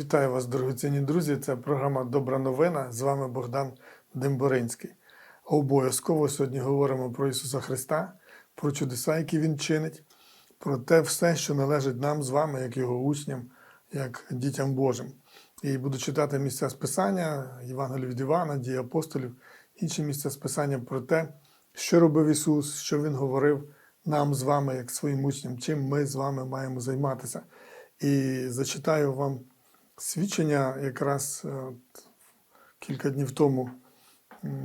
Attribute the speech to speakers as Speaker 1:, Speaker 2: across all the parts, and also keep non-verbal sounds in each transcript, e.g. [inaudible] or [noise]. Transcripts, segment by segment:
Speaker 1: Вітаю вас, дорогоцінні друзі. Це програма Добра новина. З вами Богдан Демборинський. Обов'язково сьогодні говоримо про Ісуса Христа, про чудеса, які Він чинить, про те все, що належить нам з вами, як Його учням, як дітям Божим. І буду читати місця списання, Євангелію від Івана, дії апостолів, інші місця списання про те, що робив Ісус, що Він говорив нам з вами, як своїм учням, чим ми з вами маємо займатися. І зачитаю вам свідчення якраз е, кілька днів тому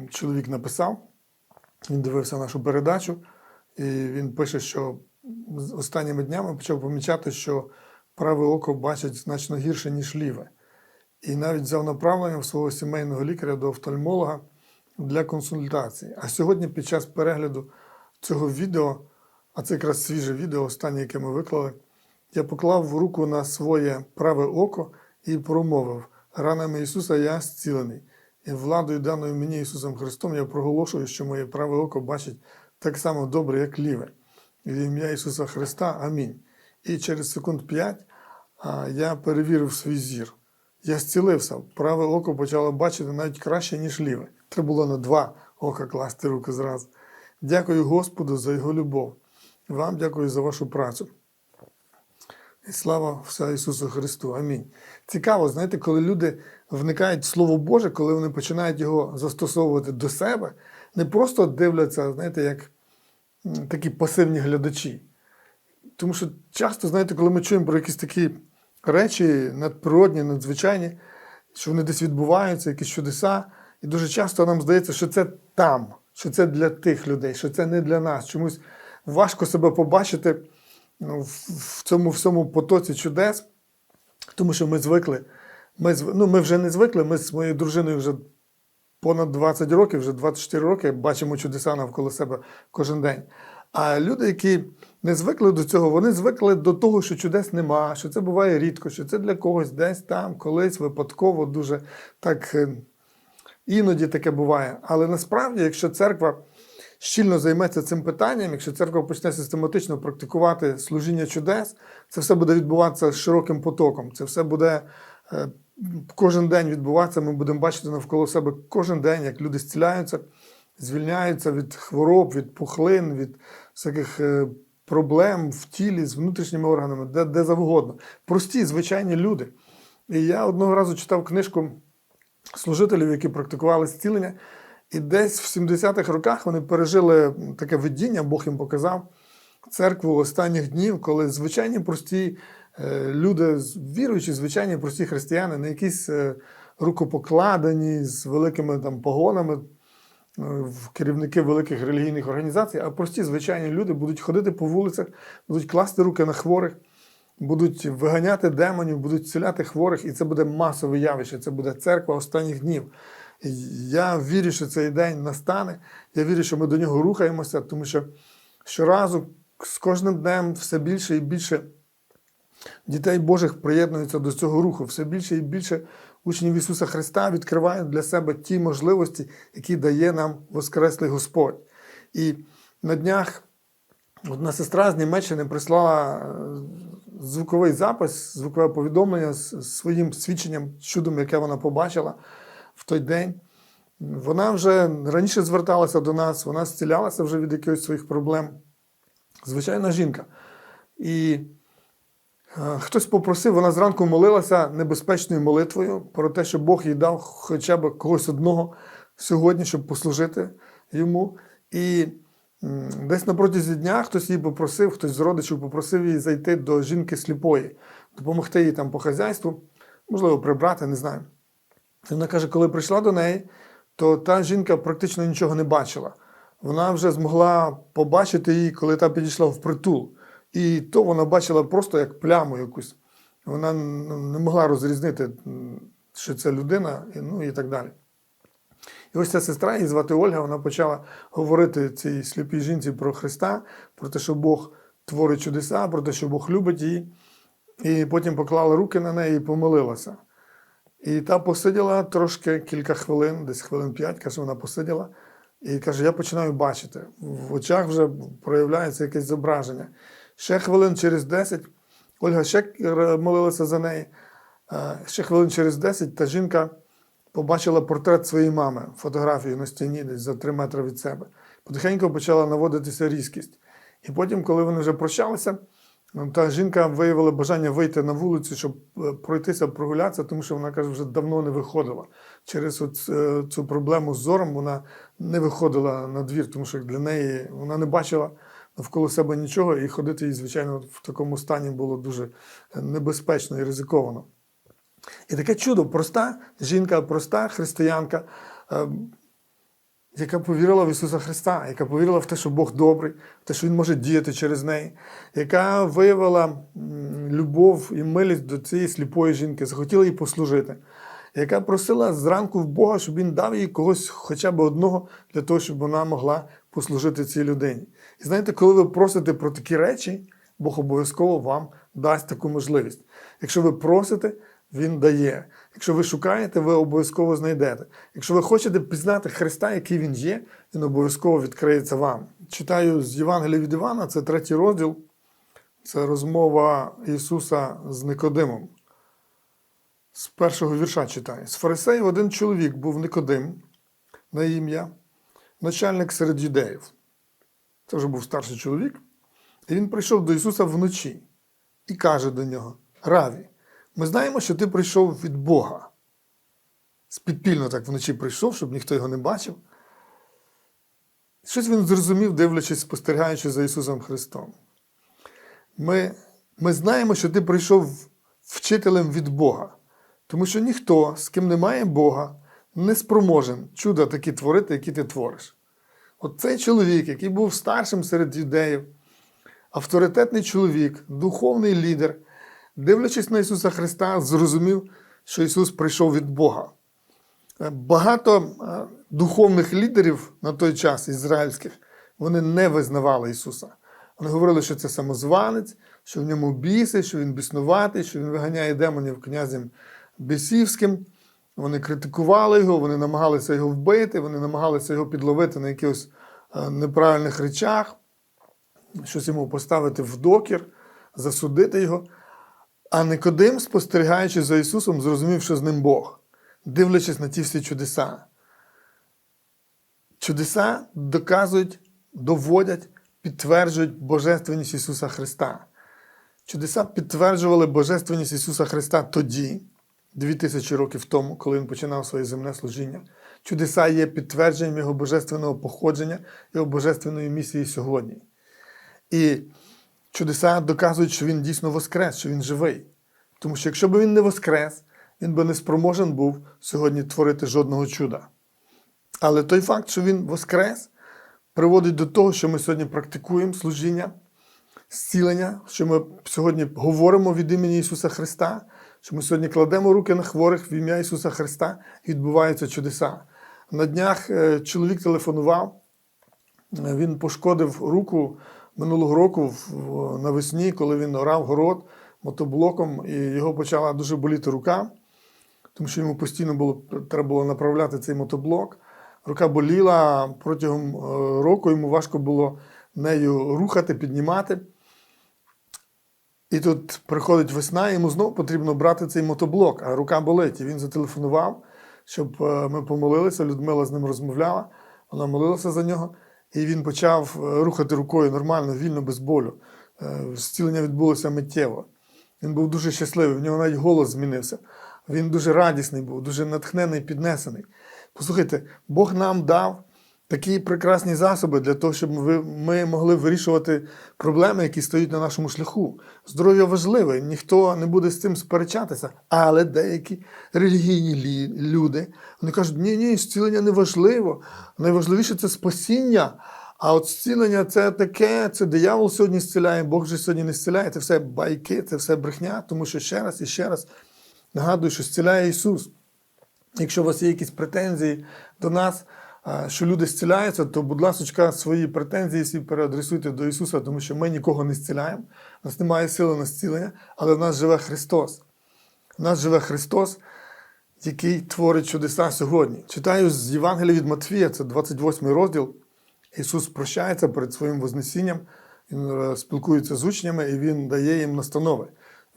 Speaker 1: чоловік написав, він дивився нашу передачу, і він пише, що останніми днями почав помічати, що праве око бачить значно гірше, ніж ліве. І навіть взяв направлення в свого сімейного лікаря до офтальмолога для консультації. А сьогодні, під час перегляду цього відео, а це якраз свіже відео, останнє, яке ми виклали, я поклав руку на своє праве око і промовив: ранами Ісуса я зцілений. І владою, даною мені Ісусом Христом, я проголошую, що моє праве око бачить так само добре, як ліве. В ім'я Ісуса Христа. Амінь. І через секунд п'ять я перевірив свій зір. Я зцілився. Праве око почало бачити навіть краще, ніж ліве. Треба було на два ока класти руку зразу. Дякую Господу за Його любов. Вам дякую за вашу працю. І слава все Ісусу Христу. Амінь. Цікаво, знаєте, коли люди вникають в Слово Боже, коли вони починають його застосовувати до себе, не просто дивляться, знаєте, як такі пасивні глядачі. Тому що часто, знаєте, коли ми чуємо про якісь такі речі надприродні, надзвичайні, що вони десь відбуваються, якісь чудеса, і дуже часто нам здається, що це там, що це для тих людей, що це не для нас. Чомусь важко себе побачити в, в цьому всьому потоці чудес, тому що ми звикли. Ми, ну, ми вже не звикли, ми з моєю дружиною вже понад 20 років, вже 24 роки бачимо чудеса навколо себе кожен день. А люди, які не звикли до цього, вони звикли до того, що чудес нема, що це буває рідко, що це для когось десь там, колись, випадково, дуже так е, іноді таке буває. Але насправді, якщо церква щільно займеться цим питанням, якщо церква почне систематично практикувати служіння чудес, це все буде відбуватися широким потоком. Це все буде е, кожен день відбуватися. Ми будемо бачити навколо себе кожен день, як люди зціляються, звільняються від хвороб, від пухлин, від всяких е, проблем в тілі з внутрішніми органами, де, де завгодно. Прості, звичайні люди. І я одного разу читав книжку служителів, які практикували зцілення. І десь в 70-х роках вони пережили таке видіння, Бог їм показав церкву останніх днів, коли звичайні прості е, люди, віруючі, звичайні прості християни, не якісь е, рукопокладені з великими там погонами, е, в керівники великих релігійних організацій, а прості звичайні люди будуть ходити по вулицях, будуть класти руки на хворих, будуть виганяти демонів, будуть ціляти хворих, і це буде масове явище, це буде церква останніх днів. Я вірю, що цей день настане. Я вірю, що ми до нього рухаємося, тому що щоразу з кожним днем все більше і більше дітей Божих приєднуються до цього руху. Все більше і більше учнів Ісуса Христа відкривають для себе ті можливості, які дає нам Воскреслий Господь. І на днях одна сестра з Німеччини прислала е, звуковий запис, звукове повідомлення з своїм свідченням, чудом, яке вона побачила в той день. Вона вже раніше зверталася до нас, вона зцілялася вже від якихось своїх проблем. Звичайна жінка. І е, хтось попросив, вона зранку молилася небезпечною молитвою про те, що Бог їй дав хоча б когось одного сьогодні, щоб послужити йому. І м, десь на протязі дня хтось її попросив, хтось з родичів попросив її зайти до жінки сліпої, допомогти їй там по хазяйству, можливо, прибрати, не знаю. І вона каже, коли прийшла до неї, то та жінка практично нічого не бачила. Вона вже змогла побачити її, коли та підійшла в притул. І то вона бачила просто як пляму якусь. Вона не могла розрізнити, що це людина, ну і так далі. І ось ця сестра, її звати Ольга, вона почала говорити цій сліпій жінці про Христа, про те, що Бог творить чудеса, про те, що Бог любить її. І потім поклала руки на неї і помолилася. І та посиділа трошки кілька хвилин, десь хвилин п'ять, каже, вона посиділа. І каже, я починаю бачити. В очах вже проявляється якесь зображення. Ще хвилин через 10 Ольга ще молилася за неї. Е, Ще хвилин через 10 та жінка побачила портрет своєї мами, фотографію на стіні десь за 3 метри від себе. Потихеньку почала наводитися різкість. І потім, коли вони вже прощалися, та жінка виявила бажання вийти на вулицю, щоб е, пройтися, прогулятися, тому що вона каже, вже давно не виходила. Через е, цю проблему з зором вона не виходила на двір, тому що для неї вона не бачила навколо себе нічого, і ходити їй, звичайно, в такому стані було дуже небезпечно і ризиковано. І таке чудо, проста жінка, проста християнка, е, яка повірила в Ісуса Христа, яка повірила в те, що Бог добрий, в те, що Він може діяти через неї, яка виявила любов і милість до цієї сліпої жінки, захотіла їй послужити, яка просила зранку в Бога, щоб він дав їй когось хоча б одного для того, щоб вона могла послужити цій людині. І знаєте, коли ви просите про такі речі, Бог обов'язково вам дасть таку можливість. Якщо ви просите, він дає. Якщо ви шукаєте, ви обов'язково знайдете. Якщо ви хочете пізнати Христа, який Він є, Він обов'язково відкриється вам. Читаю з Євангелія від Івана, це третій розділ. Це розмова Ісуса з Никодимом. З першого вірша читаю. З фарисеїв один чоловік був Никодим на ім'я, начальник серед юдеїв. Це вже був старший чоловік. І він прийшов до Ісуса вночі і каже до нього: Раві, ми знаємо, що ти прийшов від Бога. Спідпільно так вночі прийшов, щоб ніхто його не бачив. Щось він зрозумів, дивлячись, спостерігаючи за Ісусом Христом. Ми, ми знаємо, що ти прийшов вчителем від Бога, тому що ніхто, з ким немає Бога, не спроможен чуда такі творити, які ти твориш. От цей чоловік, який був старшим серед юдеїв, авторитетний чоловік, духовний лідер, дивлячись на Ісуса Христа, зрозумів, що Ісус прийшов від Бога. Е, Багато е, духовних лідерів на той час ізраїльських вони не визнавали Ісуса. Вони говорили, що це самозванець, що в ньому біси, що він біснуватий, що він виганяє демонів князем бісівським. Вони критикували його, вони намагалися його вбити, вони намагалися його підловити на якихось е, неправильних речах, щось йому поставити в докір, засудити його. А Никодим, спостерігаючи за Ісусом, зрозумів, що з ним Бог, дивлячись на ті всі чудеса. Чудеса доказують, доводять, підтверджують Божественність Ісуса Христа. Чудеса підтверджували Божественність Ісуса Христа тоді, дві тисячі років тому, коли Він починав своє земне служіння. Чудеса є підтвердженням Його божественного походження, Його божественної місії сьогодні. І чудеса доказують, що він дійсно воскрес, що він живий. Тому що якщо б він не воскрес, він би не спроможен був сьогодні творити жодного чуда. Але той факт, що він воскрес, приводить до того, що ми сьогодні практикуємо служіння, зцілення, що ми сьогодні говоримо від імені Ісуса Христа, що ми сьогодні кладемо руки на хворих в ім'я Ісуса Христа і відбуваються чудеса. На днях е, чоловік телефонував, е, він пошкодив руку минулого року навесні, коли він орав город мотоблоком, і його почала дуже боліти рука, тому що йому постійно було, треба було направляти цей мотоблок. Рука боліла протягом е, року, йому важко було нею рухати, піднімати. І тут приходить весна, йому знову потрібно брати цей мотоблок, а рука болить. І він зателефонував, щоб е, ми помолилися. Людмила з ним розмовляла, вона молилася за нього, і він почав е, рухати рукою нормально, вільно, без болю. Е, Зцілення відбулося миттєво. Він був дуже щасливий, в нього навіть голос змінився. Він дуже радісний був, дуже натхнений, піднесений. Послухайте, Бог нам дав такі прекрасні засоби для того, щоб ми, могли вирішувати проблеми, які стоять на нашому шляху. Здоров'я важливе, ніхто не буде з цим сперечатися. Але деякі релігійні люди вони кажуть, ні, ні, зцілення не важливо. Найважливіше це спасіння. А от зцілення це таке, це диявол сьогодні зціляє, Бог же сьогодні не зціляє. Це все байки, це все брехня, тому що ще раз і ще раз нагадую, що зціляє Ісус. Якщо у вас є якісь претензії до нас, що люди зціляються, то, будь ласка, свої претензії всі переадресуйте до Ісуса, тому що ми нікого не зціляємо. У нас немає сили на зцілення, але в нас живе Христос. У нас живе Христос, який творить чудеса сьогодні. Читаю з Євангелія від Матфія, це 28 розділ. Ісус прощається перед своїм Вознесінням, Він е, спілкується з учнями і Він дає їм настанови.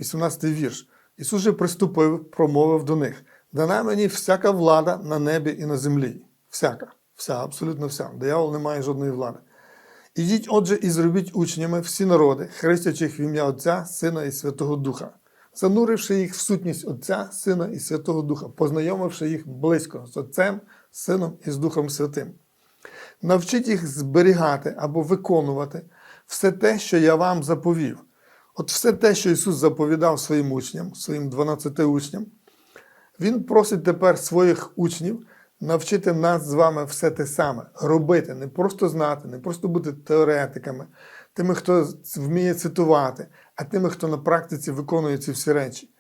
Speaker 1: 18 вірш. Ісус же приступив, промовив до них: дана мені всяка влада на небі і на землі. Всяка, вся, абсолютно вся. Диявол не має жодної влади. Ідіть, отже, і зробіть учнями всі народи, хрестячих в ім'я Отця, Сина і Святого Духа, зануривши їх в сутність Отця, Сина і Святого Духа, познайомивши їх близько з Отцем, Сином і з Духом Святим. Навчіть їх зберігати або виконувати все те, що я вам заповів. От все те, що Ісус заповідав своїм учням, своїм 12 учням, Він просить тепер своїх учнів навчити нас з вами все те саме робити, не просто знати, не просто бути теоретиками, тими, хто вміє цитувати, а тими, хто на практиці виконує ці всі речі.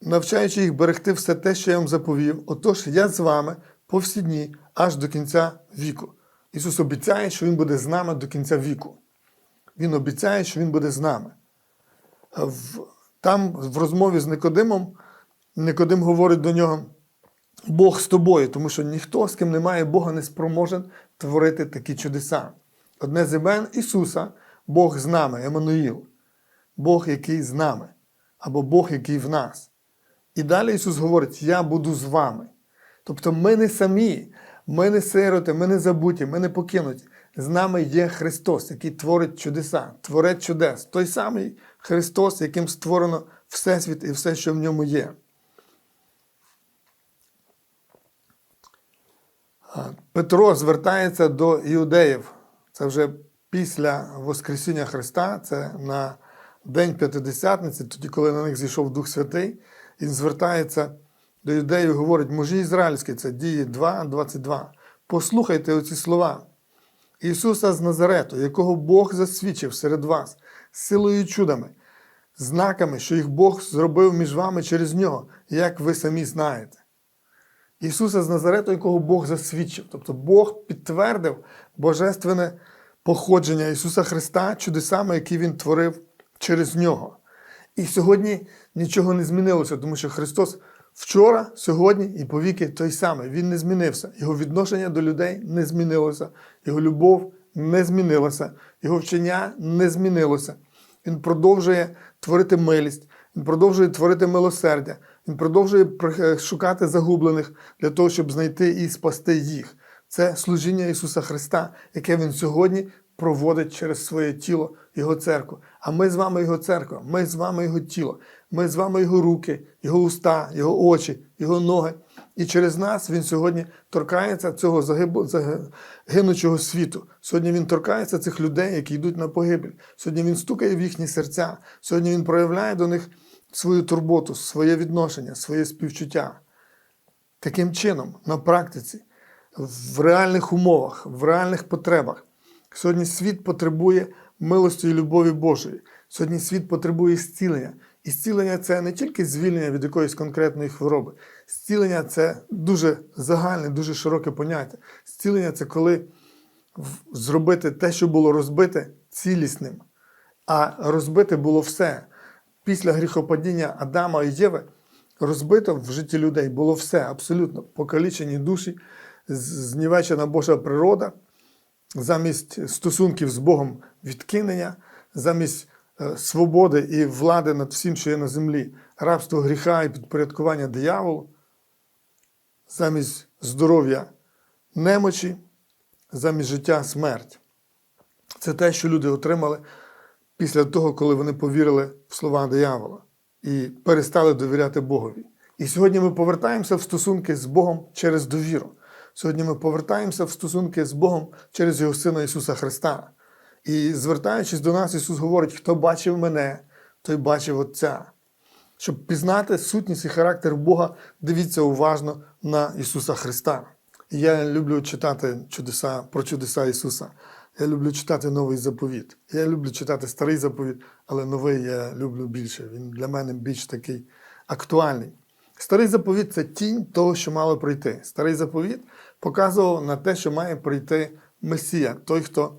Speaker 1: Навчаючи їх берегти все те, що я вам заповів, отож я з вами по всі дні аж до кінця віку. Ісус обіцяє, що Він буде з нами до кінця віку. Він обіцяє, що Він буде з нами. Там, в розмові з Никодимом, Никодим говорить до нього: Бог з тобою, тому що ніхто, з ким немає Бога, не спроможен творити такі чудеса. Одне з імен Ісуса Бог з нами, Еммануїл. Бог, який з нами, або Бог, який в нас. І далі Ісус говорить: Я буду з вами. Тобто ми не самі, ми не сироти, ми не забуті, ми не покинуті. З нами є Христос, який творить чудеса, творець чудес. Той самий Христос, яким створено Всесвіт і все, що в ньому є. Петро звертається до іудеїв. Це вже після Воскресіння Христа, це на День П'ятидесятниці, тоді, коли на них зійшов Дух Святий, він звертається до юдеїв і говорить, мужі ізраїльські, це дії 2, 22. Послухайте оці слова. Ісуса з Назарету, якого Бог засвідчив серед вас, силою і чудами, знаками, що їх Бог зробив між вами через нього, як ви самі знаєте. Ісуса з Назарету, якого Бог засвідчив. Тобто Бог підтвердив божественне походження Ісуса Христа чудесами, які Він творив через нього. І сьогодні нічого не змінилося, тому що Христос вчора, сьогодні і повіки той самий. Він не змінився. Його відношення до людей не змінилося, його любов не змінилася, його вчення не змінилося. Він продовжує творити милість, він продовжує творити милосердя, він продовжує шукати загублених для того, щоб знайти і спасти їх. Це служіння Ісуса Христа, яке Він сьогодні проводить через своє тіло, Його церкву. А ми з вами Його церква, ми з вами Його тіло, ми з вами Його руки, Його уста, Його очі, Його ноги. І через нас Він сьогодні торкається цього загиб... загинучого світу. Сьогодні Він торкається цих людей, які йдуть на погибель. Сьогодні Він стукає в їхні серця. Сьогодні Він проявляє до них свою турботу, своє відношення, своє співчуття. Таким чином, на практиці, в реальних умовах, в реальних потребах. Сьогодні світ потребує милості і любові Божої. Сьогодні світ потребує зцілення. І зцілення це не тільки звільнення від якоїсь конкретної хвороби. Зцілення це дуже загальне, дуже широке поняття. Зцілення це коли зробити те, що було розбите, цілісним. А розбите було все. Після гріхопадіння Адама і Єви розбито в житті людей було все абсолютно покалічені душі, знівечена Божа природа, замість стосунків з Богом відкинення, замість свободи і влади над всім, що є на землі, рабство гріха і підпорядкування дияволу, замість здоров'я немочі, замість життя смерть. Це те, що люди отримали після того, коли вони повірили в слова диявола і перестали довіряти Богові. І сьогодні ми повертаємося в стосунки з Богом через довіру. Сьогодні ми повертаємося в стосунки з Богом через Його Сина Ісуса Христа. І звертаючись до нас, Ісус говорить, хто бачив мене, той бачив Отця. Щоб пізнати сутність і характер Бога, дивіться уважно на Ісуса Христа. І я люблю читати чудеса про чудеса Ісуса. Я люблю читати новий заповіт. Я люблю читати старий заповіт, але новий я люблю більше. Він для мене більш такий актуальний. Старий заповіт це тінь того, що мало прийти. Старий заповіт показував на те, що має прийти Месія, той, хто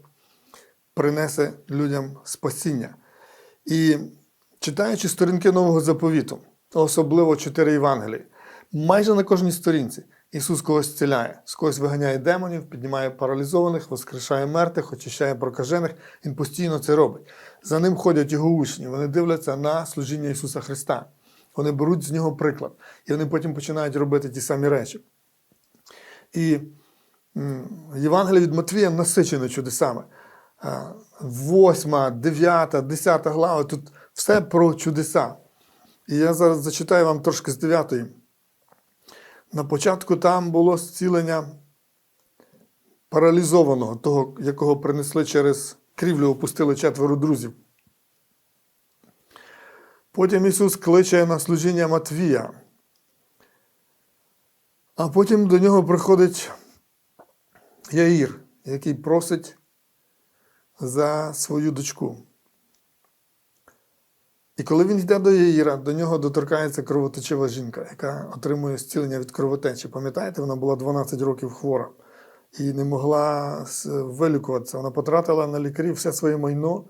Speaker 1: принесе людям спасіння. І читаючи сторінки нового заповіту, особливо чотири Євангелії, майже на кожній сторінці Ісус когось зціляє, з когось виганяє демонів, піднімає паралізованих, воскрешає мертвих, очищає прокажених. Він постійно це робить. За ним ходять його учні, вони дивляться на служіння Ісуса Христа. Вони беруть з нього приклад, і вони потім починають робити ті самі речі. І Євангеліє від Матвія насичене чудесами. Восьма, дев'ята, десята глава тут все про чудеса. І я зараз зачитаю вам трошки з дев'ятої. На початку там було зцілення паралізованого, того, якого принесли через крівлю, опустили четверо друзів. Потім Ісус кличе на служіння Матвія. А потім до нього приходить Яїр, який просить за свою дочку. І коли він йде до Яїра, до нього доторкається кровоточива жінка, яка отримує зцілення від кровотечі. Пам'ятаєте, вона була 12 років хвора і не могла вилікуватися. Вона потратила на лікарів все своє майно,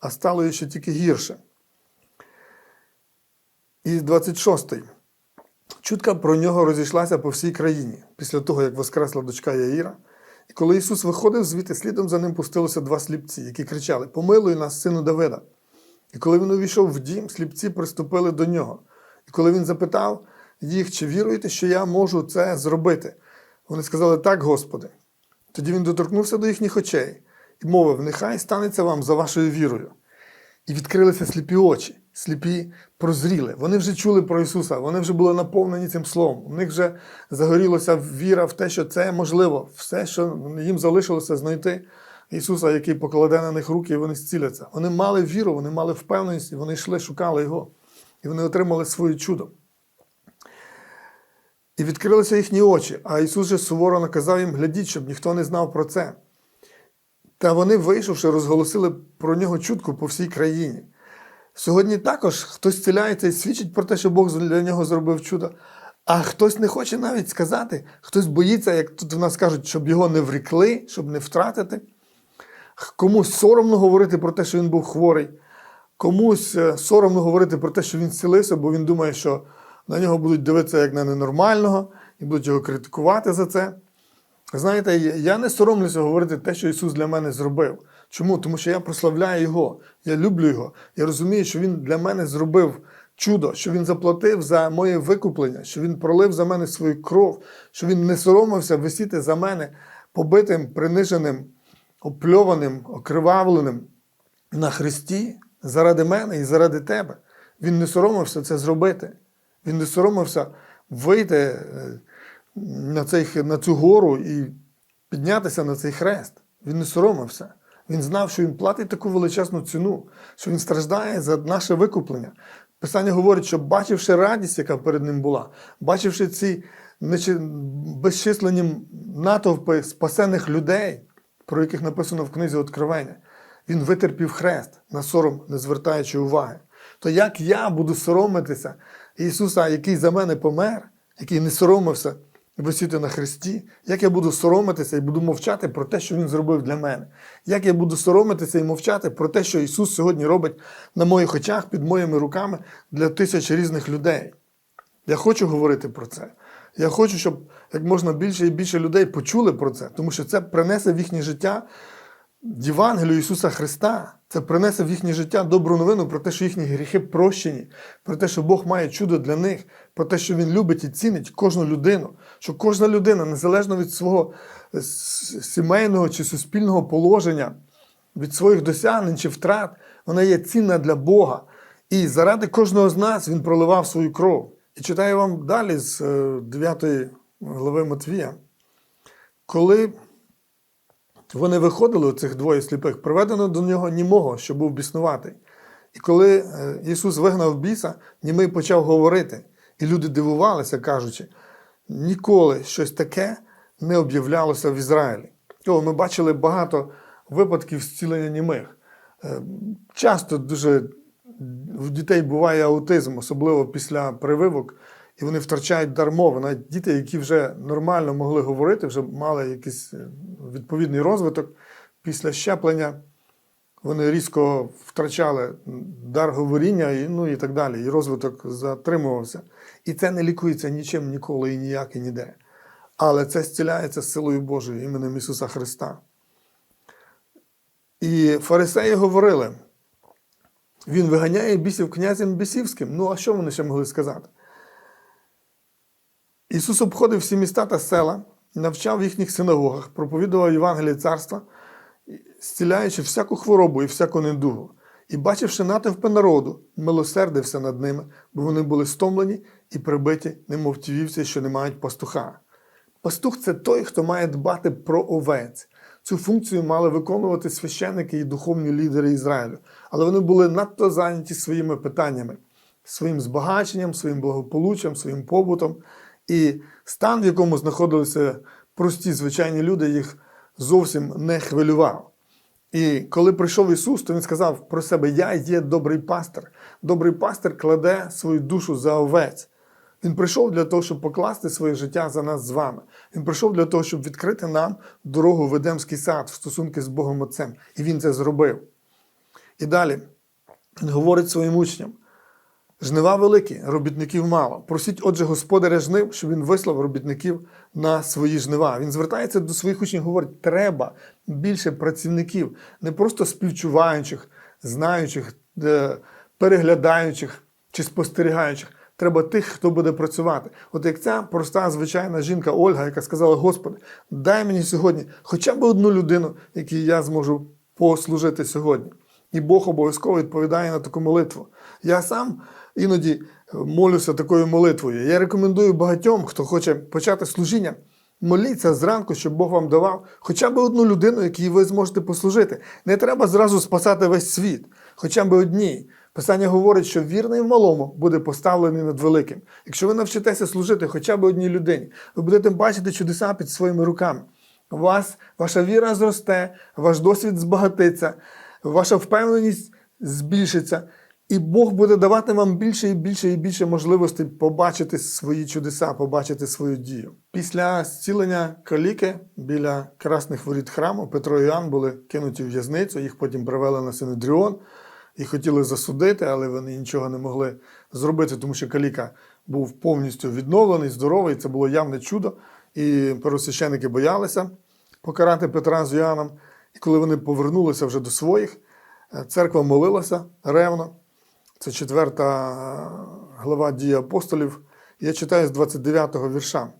Speaker 1: а стало їй ще тільки гірше. І 26-й. Чутка про нього розійшлася по всій країні після того, як воскресла дочка Яїра. І коли Ісус виходив звідти, слідом за ним пустилося два сліпці, які кричали: Помилуй нас, сину Давида. І коли він увійшов в дім, сліпці приступили до нього. І коли він запитав їх, чи віруєте, що я можу це зробити, вони сказали так, Господи. Тоді він доторкнувся до їхніх очей і мовив: Нехай станеться вам за вашою вірою. І відкрилися сліпі очі, сліпі прозріли. Вони вже чули про Ісуса, вони вже були наповнені цим словом. У них вже загорілася віра в те, що це можливо, все, що їм залишилося знайти Ісуса, який покладе на них руки, і вони зціляться. Вони мали віру, вони мали впевненість, і вони йшли, шукали Його. І вони отримали своє чудо. І відкрилися їхні очі, а Ісус же суворо наказав їм, глядіть, щоб ніхто не знав про це. Та вони, вийшовши, розголосили про нього чутку по всій країні. Сьогодні також хтось зціляється і свідчить про те, що Бог для нього зробив чудо. А хтось не хоче навіть сказати, хтось боїться, як тут в нас кажуть, щоб його не врікли, щоб не втратити. Комусь соромно говорити про те, що він був хворий, комусь е, соромно говорити про те, що він зцілився, бо він думає, що на нього будуть дивитися як на ненормального і будуть його критикувати за це. Знаєте, я не соромлюся говорити те, що Ісус для мене зробив. Чому? Тому що я прославляю Його, я люблю Його. Я розумію, що Він для мене зробив чудо, що Він заплатив за моє викуплення, що Він пролив за мене свою кров, що Він не соромився висіти за мене побитим, приниженим, опльованим, окривавленим на хресті заради мене і заради тебе. Він не соромився це зробити. Він не соромився вийти е, на, цей, на цю гору і піднятися на цей хрест. Він не соромився. Він знав, що він платить таку величезну ціну, що він страждає за наше викуплення. Писання говорить, що бачивши радість, яка перед ним була, бачивши ці безчисленні натовпи спасених людей, про яких написано в книзі Откровення, він витерпів хрест на сором, не звертаючи уваги. То як я буду соромитися Ісуса, який за мене помер, який не соромився висіти на хресті, як я буду соромитися і буду мовчати про те, що Він зробив для мене? Як я буду соромитися і мовчати про те, що Ісус сьогодні робить на моїх очах, під моїми руками для тисяч різних людей? Я хочу говорити про це. Я хочу, щоб як можна більше і більше людей почули про це, тому що це принесе в їхнє життя Євангелію Ісуса Христа. Це принесе в їхнє життя добру новину про те, що їхні гріхи прощені, про те, що Бог має чудо для них, про те, що Він любить і цінить кожну людину, що кожна людина, незалежно від свого сімейного чи суспільного положення, від своїх досягнень чи втрат, вона є цінна для Бога. І заради кожного з нас Він проливав свою кров. І читаю вам далі з 9 глави Матвія. Коли вони виходили, цих двоє сліпих, приведено до нього німого, що був біснуватий. І коли е, Ісус вигнав біса, німий почав говорити. І люди дивувалися, кажучи, ніколи щось таке не об'являлося в Ізраїлі. О, ми бачили багато випадків зцілення німих. Е, Часто дуже в дітей буває аутизм, особливо після прививок, і вони втрачають дар мови. Навіть діти, які вже нормально могли говорити, вже мали якийсь е, відповідний розвиток після щеплення. Вони різко втрачали дар говоріння і, ну, і так далі, і розвиток затримувався. І це не лікується нічим ніколи і ніяк і ніде. Але це зціляється силою Божою іменем Ісуса Христа. І фарисеї говорили: Він виганяє бісів князем бісівським. Ну, а що вони ще могли сказати? Ісус обходив всі міста та села, навчав в їхніх синагогах, проповідував Євангеліє царства, зціляючи всяку хворобу і всяку недугу. І, бачивши натовпи народу, милосердився над ними, бо вони були стомлені і прибиті, немов ті вівці, що не мають пастуха. Пастух це той, хто має дбати про овець. Цю функцію мали виконувати священники і духовні лідери Ізраїлю, але вони були надто зайняті своїми питаннями, своїм збагаченням, своїм благополуччям, своїм побутом. І стан, в якому знаходилися прості звичайні люди, їх зовсім не хвилював. І коли прийшов Ісус, то Він сказав про себе: Я є добрий пастир. Добрий пастир кладе свою душу за овець. Він прийшов для того, щоб покласти своє життя за нас з вами. Він прийшов для того, щоб відкрити нам дорогу в Едемський сад в стосунки з Богом Отцем. І він це зробив. І далі він говорить своїм учням: жнива великі, робітників мало. Просіть, отже, господаря жнив, щоб він вислав робітників на свої жнива. Він звертається до своїх учнів, говорить: треба більше працівників, не просто співчуваючих, знаючих, е, переглядаючих чи спостерігаючих. Треба тих, хто буде працювати. От як ця проста звичайна жінка Ольга, яка сказала: Господи, дай мені сьогодні хоча б одну людину, якій я зможу послужити сьогодні. І Бог обов'язково відповідає на таку молитву. Я сам іноді молюся такою молитвою. Я рекомендую багатьом, хто хоче почати служіння. Моліться зранку, щоб Бог вам давав хоча б одну людину, якій ви зможете послужити. Не треба зразу спасати весь світ, хоча б одній. Писання говорить, що вірний в малому буде поставлений над великим. Якщо ви навчитеся служити хоча б одній людині, ви будете бачити чудеса під своїми руками. У вас ваша віра зросте, ваш досвід збагатиться, ваша впевненість збільшиться, і Бог буде давати вам більше і більше і більше можливостей побачити свої чудеса, побачити свою дію. Після зцілення каліки біля красних воріт храму Петро і Іоанн були кинуті в в'язницю, їх потім привели на Синедріон і хотіли засудити, але вони нічого не могли зробити, тому що каліка був повністю відновлений, здоровий. Це було явне чудо. І первосвященники боялися покарати Петра з Іоанном. І коли вони повернулися вже до своїх, е, церква молилася ревно. Це четверта е, глава дії апостолів. Я читаю з 29-го вірша.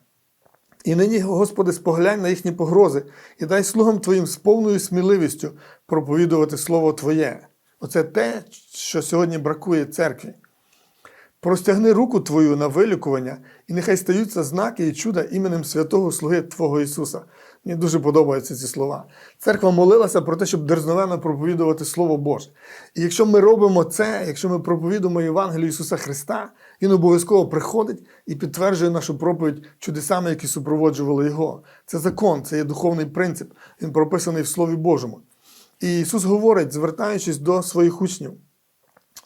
Speaker 1: І нині, Господи, споглянь на їхні погрози і дай слугам Твоїм з повною сміливістю проповідувати Слово Твоє. Оце те, що сьогодні бракує церкві. Простягни руку Твою на вилікування, і нехай стаються знаки і чуда іменем святого Слуги Твого Ісуса. Мені дуже подобаються ці слова. Церква молилася про те, щоб дерзновенно проповідувати Слово Боже. І якщо ми робимо це, якщо ми проповідуємо Євангелію Ісуса Христа, Він обов'язково приходить і підтверджує нашу проповідь чудесами, які супроводжували Його. Це закон, це є духовний принцип. Він прописаний в Слові Божому. І Ісус говорить, звертаючись до своїх учнів.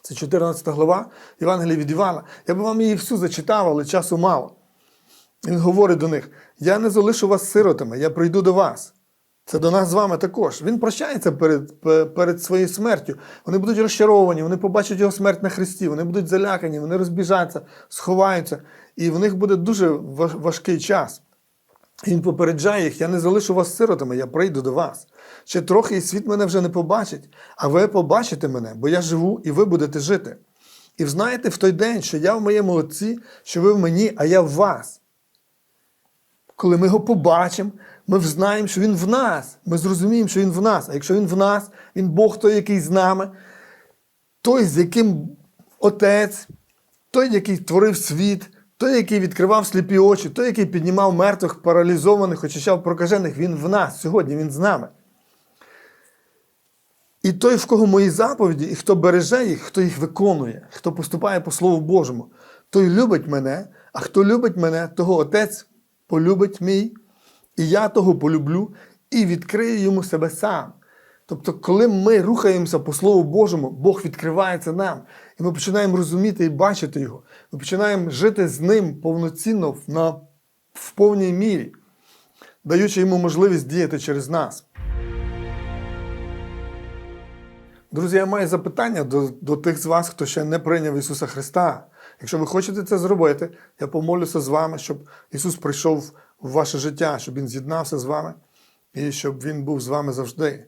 Speaker 1: Це 14 глава Євангелія від Івана. Я би вам її всю зачитав, але часу мало. Він говорить до них: Я не залишу вас сиротами, я прийду до вас. Це до нас з вами також. Він прощається перед перед своєю смертю. Вони будуть розчаровані, вони побачать його смерть на Христі, вони будуть залякані, вони розбіжаться, сховаються, і в них буде дуже важкий час. Він попереджає їх: я не залишу вас сиротами, я прийду до вас. Ще трохи і світ мене вже не побачить, а ви побачите мене, бо я живу і ви будете жити. І знаєте в той день, що я в моєму Отці, що ви в мені, а я в вас. Коли ми його побачимо, ми взнаємо, що Він в нас. Ми зрозуміємо, що Він в нас. А якщо Він в нас, Він Бог той, який з нами, той, з яким Отець, той, який творив світ, той, який відкривав сліпі очі, той, який піднімав мертвих, паралізованих, очищав прокажених, Він в нас сьогодні, Він з нами. І той, в кого мої заповіді, і хто береже їх, хто їх виконує, хто поступає по Слову Божому, той любить мене, а хто любить мене, того Отець полюбить мій, і я того полюблю, і відкрию йому себе сам. Тобто, коли ми рухаємося по Слову Божому, Бог відкривається нам, і ми починаємо розуміти і бачити Його. Ми починаємо жити з ним повноцінно в повній мірі, даючи йому можливість діяти через нас. Друзі, я маю запитання до, до тих з вас, хто ще не прийняв Ісуса Христа. Якщо ви хочете це зробити, я помолюся з вами, щоб Ісус прийшов в ваше життя, щоб Він з'єднався з вами і щоб Він був з вами завжди.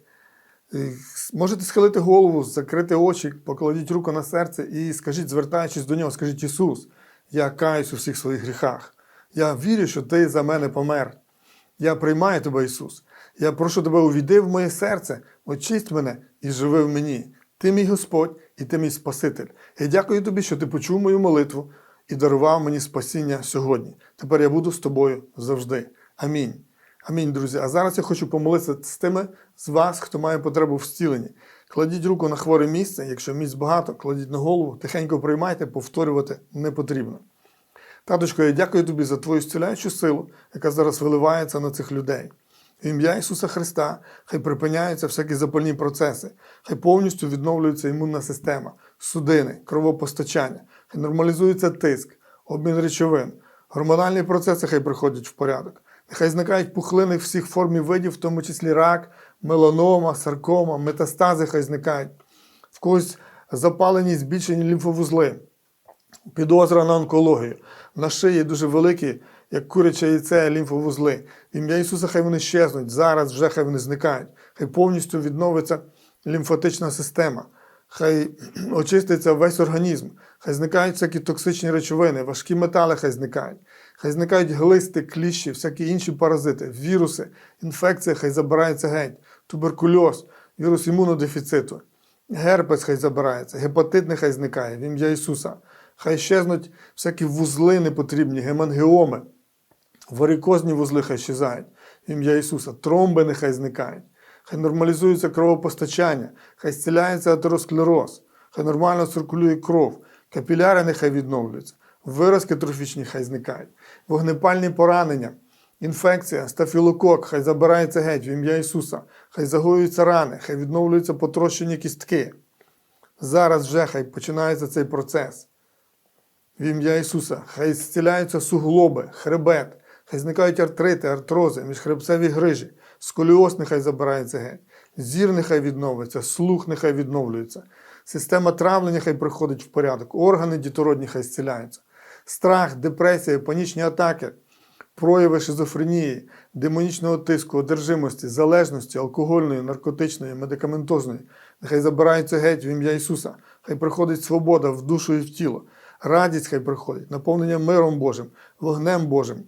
Speaker 1: Е, Можете схилити голову, закрити очі, покладіть руку на серце і скажіть, звертаючись до нього, скажіть Ісус, я каюсь у всіх своїх гріхах. Я вірю, що Ти за мене помер. Я приймаю тебе, Ісус. Я прошу тебе, увійди в моє серце, очисть мене і живи в мені. Ти мій Господь і ти мій Спаситель. Я дякую тобі, що ти почув мою молитву і дарував мені спасіння сьогодні. Тепер я буду з тобою завжди. Амінь. Амінь, друзі. А зараз я хочу помолитися з тими з вас, хто має потребу в зціленні. Кладіть руку на хворе місце, якщо місць багато, кладіть на голову, тихенько приймайте, повторювати не потрібно. Таточко, я дякую тобі за твою зціляючу силу, яка зараз виливається на цих людей. В ім'я Ісуса Христа, хай припиняються всякі запальні процеси, хай повністю відновлюється імунна система, судини, кровопостачання, хай нормалізується тиск, обмін речовин, гормональні процеси хай приходять в порядок. Нехай зникають пухлини всіх форм і видів, в тому числі рак, меланома, саркома, метастази хай зникають. В когось запалені збільшені лімфовузли, підозра на онкологію. На шиї дуже великі, як куряче яйце, лімфовузли. В ім'я Ісуса хай вони щезнуть, зараз вже хай вони зникають. Хай повністю відновиться лімфатична система. Хай [clears throat] очиститься весь організм, хай зникають всякі токсичні речовини, важкі метали хай зникають, хай зникають глисти, кліщі, всякі інші паразити, віруси, інфекція хай забирається геть, туберкульоз, вірус імунодефіциту, герпес хай забирається, гепатит нехай зникає в ім'я Ісуса. Хай щезнуть всякі вузли непотрібні, гемангіоми, варикозні вузли хай щезають. В ім'я Ісуса, тромби нехай зникають. Хай нормалізується кровопостачання, хай зціляється атеросклероз, хай нормально циркулює кров, капіляри нехай відновлюються, виразки трофічні хай зникають, вогнепальні поранення, інфекція, стафілокок, хай забирається геть в ім'я Ісуса, хай загоюються рани, хай відновлюються потрощені кістки. Зараз вже хай починається цей процес. В ім'я Ісуса, хай зціляються суглоби, хребет, хай зникають артрити, артрози, міжхребцеві грижі, сколіоз нехай забирається геть, зір нехай відновиться, слух нехай відновлюється, система травлення хай приходить в порядок, органи дітородні хай зціляються, страх, депресія, панічні атаки, прояви шизофренії, демонічного тиску, одержимості, залежності, алкогольної, наркотичної, медикаментозної, нехай забираються геть в ім'я Ісуса, хай приходить свобода в душу і в тіло, радість хай приходить, наповнення миром Божим, вогнем Божим.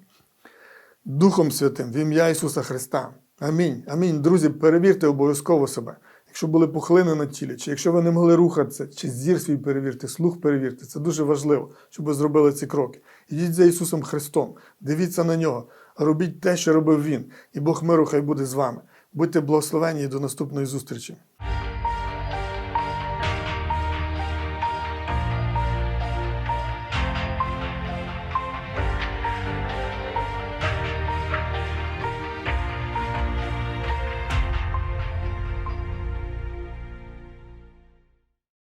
Speaker 1: Духом Святим в ім'я Ісуса Христа. Амінь. Амінь. Друзі, перевірте обов'язково себе. Якщо були пухлини на тілі, чи якщо ви не могли рухатися, чи зір свій перевірте, слух перевірте, це дуже важливо, щоб ви зробили ці кроки. Ідіть за Ісусом Христом, дивіться на нього, робіть те, що робив Він, і Бог миру хай буде з вами. Будьте благословені і до наступної зустрічі.